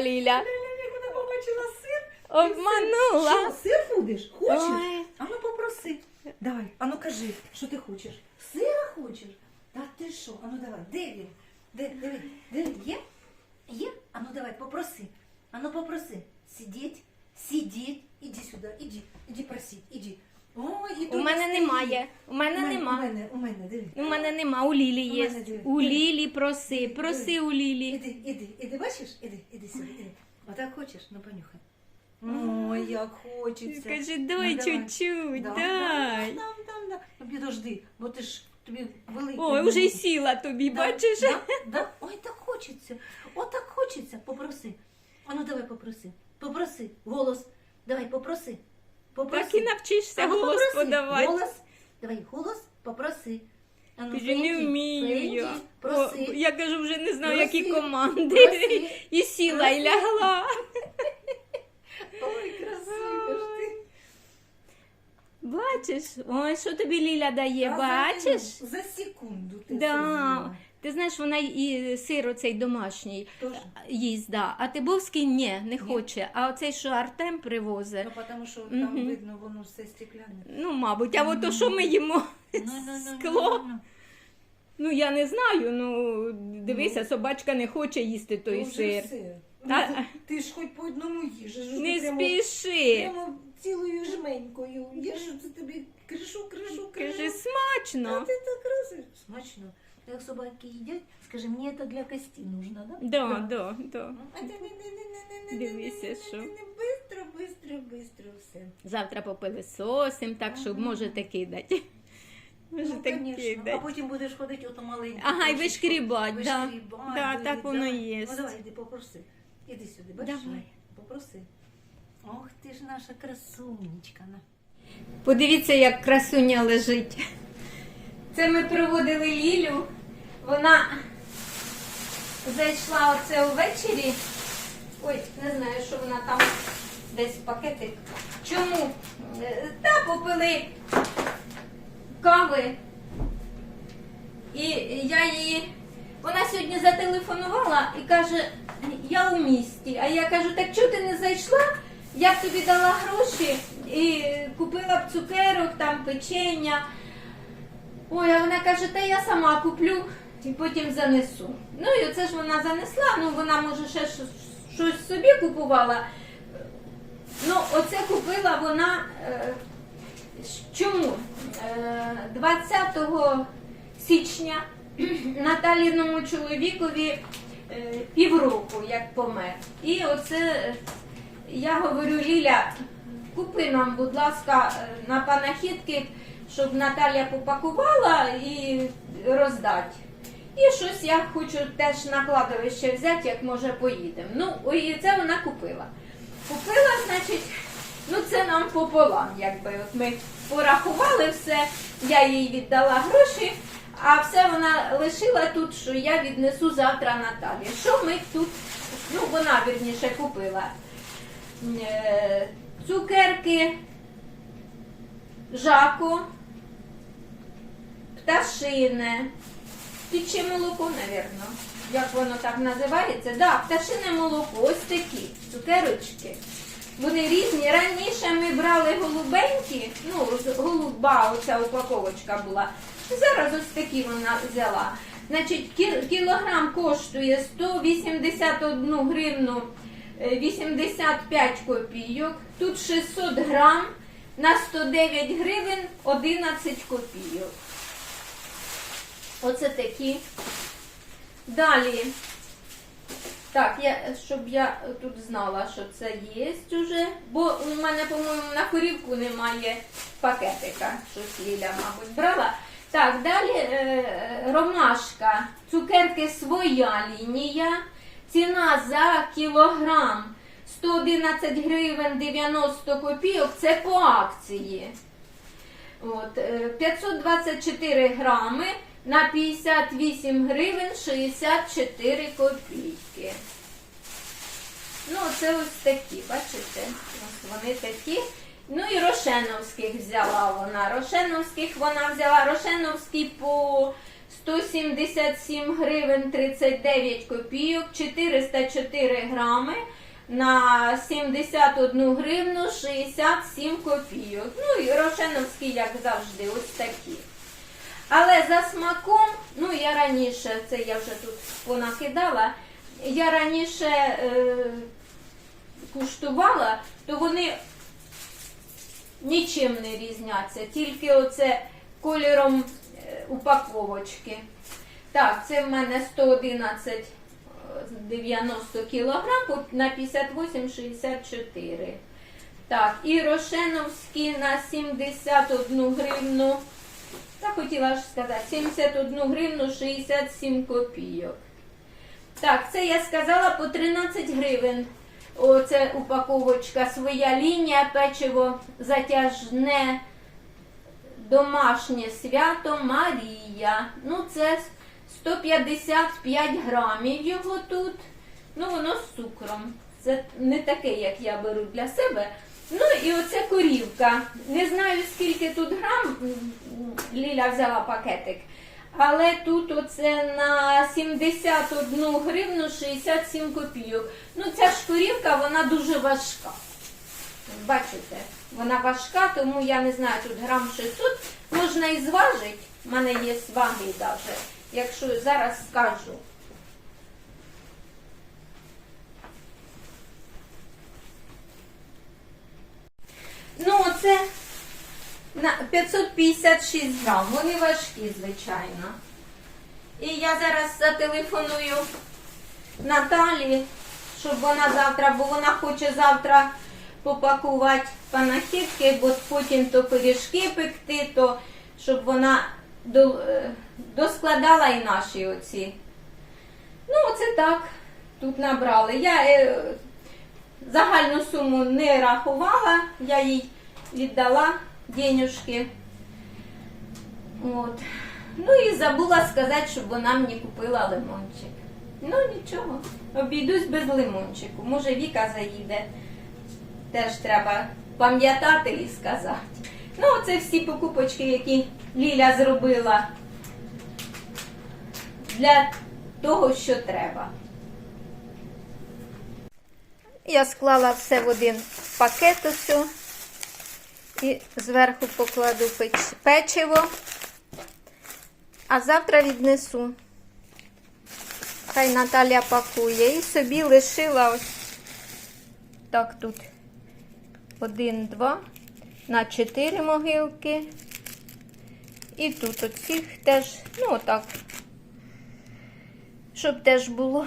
Ліля. Вона побачила сир. Обманула. Що, сир будеш? Хочеш? ану попроси. Давай, ану кажи, що ти хочеш? Сира хочеш? Та ти що? Ану давай, де він? Де, де. Є? Є? А ну давай, попроси. Ану попроси. Сидіть, сидіть, іди сюди, іди, іди просіть, іди. Ой, У мене стоїть. немає. У мене У нема. мене, у мене, диви. У мене нема. У Лілі У є. мене. У Лілі проси. Проси у Лілі. Іди, іди, іди, бачиш? Іди, іди так хочеш? Ну понюхай. Ой, як хочеться. Скажи, дай ну, чуть-чуть, да, дай. Да, да, да. Ну, підожди, бо ти ж тобі великий. Ой, вже й сіла тобі, да, бачиш? Да, да. Ой, так хочеться. От так хочеться. Попроси. А ну давай попроси. Попроси. Голос. Давай, попроси. попроси. Так і навчишся а, голос подавати. Голос. Давай, голос, попроси. Кажу, ну, не вмію. я. Проси. Я кажу, вже не знаю, які команди. Проси. І сіла, Проси. і лягла. Ой, красива ж ти. Бачиш, ой, що тобі Ліля дає, А бачиш? За секунду ти це Да. зробила. Ти знаєш, вона і сир оцей домашній Тоже? їсть, да. а Тибовський ні, не хоче. А оцей, що Артем привозить, Ну, тому що там Мгм. видно, воно все стекляне. ну, мабуть, а от то, що ми їмо ну, ну, ну, скло. Ну я не знаю, ну дивися, собачка не хоче їсти той сир. Та- Ти ж хоч по одному їжеш. Не прямо, спіши. прямо цілою жменькою. Я ж це тобі кришу, кришу, кришу. Каже, смачно. А ти так розумієш. Смачно когда собаки едят, скажи, мне это для кости нужно, да? Да, да, да. Дивися, що. Бистро, бистро, бистро все. Завтра попилисосим, так що можете кидати. може ну, кидати. А потім будеш ходити ото маленько. Ага, і вишкрібати, да. Да, так воно і є. Ну давай, іди попроси. Іди сюди, бачиш? Давай. Попроси. Ох, ти ж наша красунечка. Подивіться, як красуня лежить. Це ми проводили Лілю. Вона зайшла оце увечері. Ой, не знаю, що вона там десь пакетик. Чому? Е, Та попили кави. І я її. Вона сьогодні зателефонувала і каже, я у місті. А я кажу, так чого ти не зайшла? Я б тобі дала гроші і купила б цукерок, там печення. Ой, а вона каже, та я сама куплю і потім занесу. Ну і оце ж вона занесла, ну вона може ще щось- собі купувала. Ну, оце купила вона. Е, чому? Е, 20 січня Наталіному чоловікові е, півроку, як помер. І оце е, я говорю, Ліля, купи нам, будь ласка, е, на панахідки, щоб Наталя попакувала і роздати. І щось я хочу теж на кладовище взяти, як може поїдемо. Ну, і це вона купила. Купила, значить, ну це нам пополам, якби. От ми порахували все, я їй віддала гроші, а все вона лишила тут, що я віднесу завтра Наталі. Що ми тут, ну вона вірніше купила. Е, Цукерки, жако, пташине, птиче молоко, навірно. Як воно так називається? Да, пташине молоко, ось такі цукерочки. Вони різні. Раніше ми брали голубенькі, ну, голуба, оця упаковочка була. Зараз ось такі вона взяла. Значить, кілограм коштує 181 гривну е, 85 копійок. Тут 600 грам на 109 гривень 11 копійок. Оце такі. Далі. Так, я, щоб я тут знала, що це є уже, бо у мене, по-моєму, на корівку немає пакетика, щось Ліля, мабуть, брала. Так, далі е, ромашка, цукерки своя лінія, ціна за кілограм 111 гривень 90 копійок, це по акції. От, е, 524 грами на 58 гривень 64 копійки. Ну, це ось такі, бачите? Ось вони такі. Ну і рошеновських взяла вона. Рошеновських вона взяла. Рошеновські по 177 гривень 39 копійок, 404 грами на 71 гривну 67 копійок. Ну і рошеновські, як завжди, ось такі. Але за смаком, ну я раніше, це я вже тут понакидала, я раніше е, куштувала, то вони нічим не різняться, тільки оце кольором е, упаковочки. Так, це в мене 111 е, 90 кілограм по- на 58,64. Так, і рошеновські на 71 гривну. Та хотіла ж сказати, 71 гривну 67 копійок. Так, це я сказала по 13 гривень. Оце упаковочка своя лінія, печиво затяжне домашнє свято Марія. Ну, це 155 грамів його тут. Ну, воно з цукром. Це не таке, як я беру для себе. Ну і оце корівка. Не знаю, скільки тут грам. Ліля взяла пакетик. Але тут оце на 71 гривну 67 копійок. Ну, ця ж корівка, вона дуже важка. Бачите, вона важка, тому я не знаю, тут грам 600. Можна і зважити. У мене є ваги навіть. Якщо зараз скажу. Ну, оце на 556 грам. Вони важкі, звичайно. І я зараз зателефоную Наталі, щоб вона завтра, бо вона хоче завтра попакувати панахідки, бо потім то пиріжки пекти, то щоб вона е, доскладала і наші оці. Ну, оце так. Тут набрали. Я е, загальну суму не рахувала, я їй віддала денюжки. От. Ну і забула сказати, щоб вона мені купила лимончик. Ну нічого, обійдусь без лимончику. Може Віка заїде. Теж треба пам'ятати і сказати. Ну, це всі покупочки, які Ліля зробила для того, що треба. Я склала все в один пакет усю і зверху покладу печ- печиво, а завтра віднесу. Хай Наталя пакує і собі лишила ось так тут один, два на чотири могилки. І тут оцих теж, ну отак, щоб теж було.